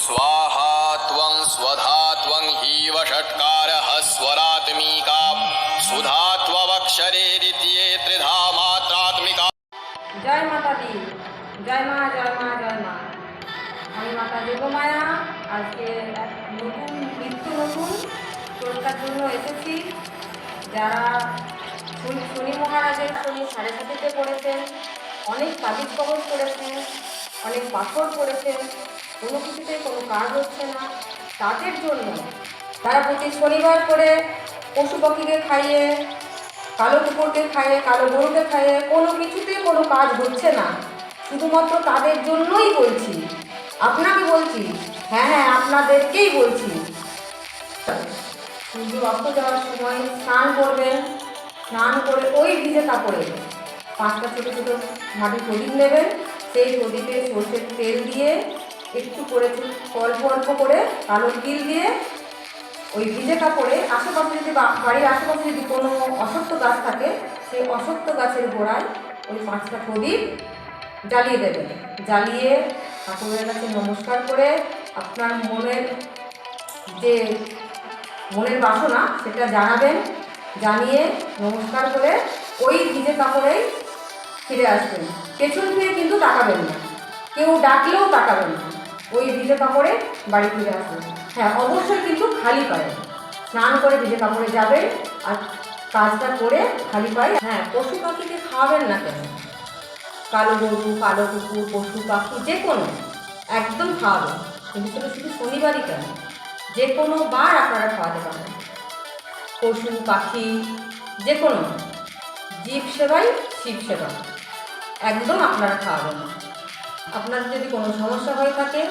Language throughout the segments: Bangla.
स्वाहा त्वं स्वधा त्वं हीव षट्कारः स्वरात्मिका सुधा त्वमक्षरे द्वितीये त्रिधा मात्रात्मिका জয় মাতা দি জয় মা জয় মা জয় মা আমি মাতা যোগমায়া আজকে এক নতুন নিত্য নতুন পরীক্ষার জন্য এসেছি যারা শনি শনি মহারাজের শনি সাড়ে সাতিতে পড়েছেন অনেক তাবিজ কবজ করেছেন অনেক পাথর করেছেন কোনো কিছুতে কোনো কাজ হচ্ছে না। তাদের জন্য তারা প্রতি শনিবার করে পশু পাখিকে খাইয়ে, কালো কুকুরকে খাইয়ে, কালো গরুকে খাইয়ে কোনো কিছুতেই কোনো কাজ হচ্ছে না। শুধুমাত্র তাদের জন্যই বলছি। আপনাকে বলছি হ্যাঁ হ্যাঁ আপনাদেরকেই বলছি। সূর্য অস্ত যাওয়ার সময় স্নান করবেন, স্নান করে ওই ভিজে কাপড়ে পাঁচটা ছোটো ছোটো মাটির প্রদীপ নেবেন, সেই প্রদীপে সর্ষের তেল দিয়ে একটু করে অল্প অল্প করে কালো তিল দিয়ে ওই ভিজে কাপড়ে আশেপাশে যদি বাড়ির আশেপাশে যদি কোনো অসত্য গাছ থাকে, সেই অসত্য গাছের গোড়ায় ওই পাঁচটা প্রদীপ জ্বালিয়ে দেবেন। জ্বালিয়ে ঠাকুরের কাছে নমস্কার করে আপনার মনের যে মনের বাসনা, সেটা জানাবেন, জানিয়ে নমস্কার করে ওই ভিজে কাপড়েই ফিরে আসবেন। পেছন ফিরে কিন্তু তাকাবেন না। কেউ ডাকলেও তাকাবেন না। ওই ভিজে কাপড়ে বাড়ি ফিরে আসবেন হ্যাঁ অবশ্যই কিন্তু খালি পায়ে। স্নান করে ভিজে কাপড়ে যাবেন আর কাজটা করে খালি পায়ে হ্যাঁ পশু পাখিকে খাওয়াবেন না কেন? কালো গরু, কালো কুকুর, পশু পাখি, যে কোনো, একদম খাওয়াবেন কিন্তু সেটা শুধু শনিবারই কেন? যে কোনো বার আপনারা খাওয়াতে পারেন পশু, পাখি, যে কোনো, জীব সেবাই শিব সেবা। একদম আপনারা খাওয়াবেন আপনার যদি কোনো সমস্যা হয়ে থাকে,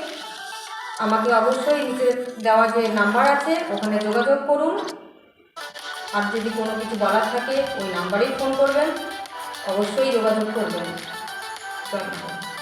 আমাকে অবশ্যই নিচে দেওয়া যে নাম্বার আছে, ওখানে যোগাযোগ করুন। আর যদি কোনো কিছু বলার থাকে, ওই নাম্বারেই ফোন করবেন। অবশ্যই যোগাযোগ করবেন। ধন্যবাদ।